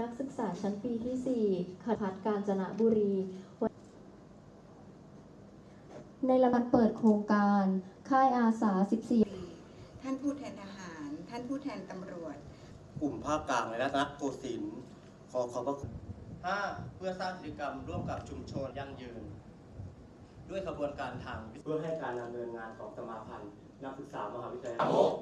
นักศึกษาชั้นปีที่4คณะพัฒน์กาญจนบุรี ในลำดับเปิดโครงการ ค่ายอาสา 14 ท่านผู้แทนทหาร ท่านผู้แทนตำรวจ กลุ่มภาคกลางและรัตนโกสินทร์ขอขอบพระคุณ 5. เพื่อสร้างกิจกรรมร่วมกับชุมชนยั่งยืน ด้วยขบวนการทางเพื่อให้การดำเนินงานของสมาพันธ์นักศึกษามหาวิทยาลัยผม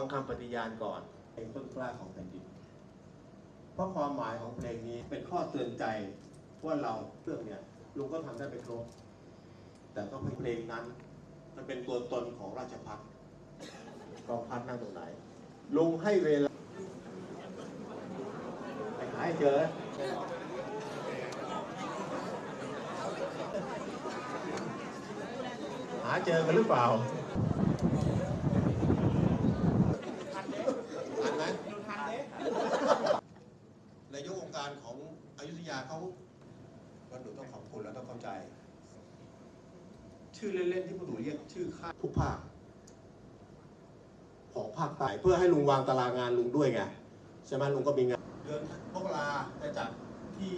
ฟังคำปฏิญาณก่อนเพลงต้นกล้าของแผ่นดินเพราะความหมายของเพลงนี้เป็นข้อเตือนใจว่าเราเรื่องเนี่ยลุงก็ทำได้ไม่ครบแต่ต้องเป็นเพลงนั้น มันเป็นตัวตนของราชพัฒกองพัฒนั่งตรงไหนลุงให้เวลาไปหาให้เจอหาเจอกันหรือเปล่า ทันไหมนาย การของอยุธยาเขาก็หนูต้องขอบคุณแล้วต้องเข้าใจ ชื่อเล่นๆที่พวกหนูเรียกชื่อค่ายทุกภาคของภาคใต้เพื่อให้ลุงวางตารางงานลุงด้วยไงใช่ไหมลุงก็มีงานเดือนมกราจะจัดที่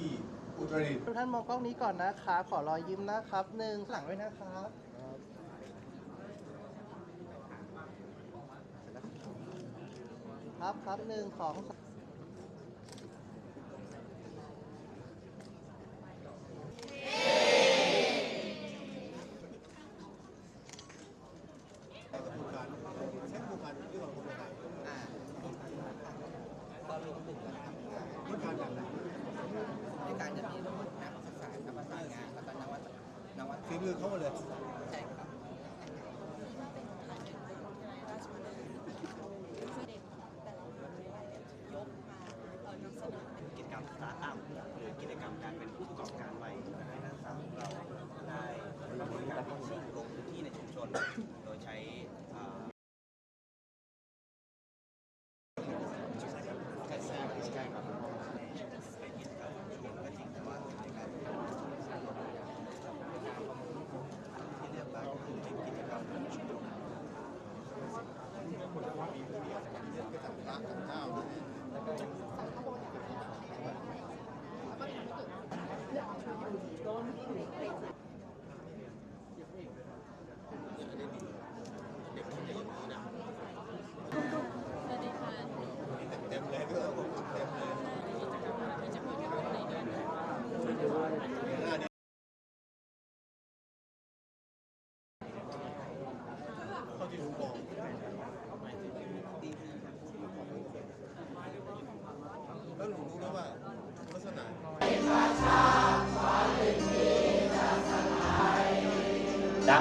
อุตรดิตถ์ทุกท่านมองกล้องนี้ก่อนนะคะขอรอยยิ้มนะครับหนึ่งหลังด้วยนะครับครับครับหนึ่งสองสาม เราจะพูดกันใช้โครงการเรื่องของคนไทย ก็รวมกลุ่มกันทำงาน พูดกันแบบไหน ในการจะมีทั้งหมดนักศึกษานักประสานงานแล้วก็นวัต นวัต ฝีมือเขาหมดเลย ใช่ครับ กิจกรรมสตาร์ทอัพหรือกิจกรรมการเป็นผู้ประกอบการใหม่ให้นักศึกษาของเราได้ดำเนินการพิชิตลงพื้นที่ในชุมชน โดยใช้อ่า เต็มเลยด้วยเต็มเลยหน้านี้เข้าที่ลุงบอกแล้วลุงรู้แล้วว่าลักษณะ ดัง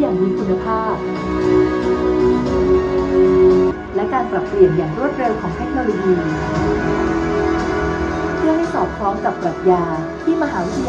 อย่างมีคุณภาพ และการปรับเปลี่ยนอย่างรวดเร็วของเทคโนโลยี เพื่อให้สอดคล้องกับปรัชญาที่มหาวิทยาลัย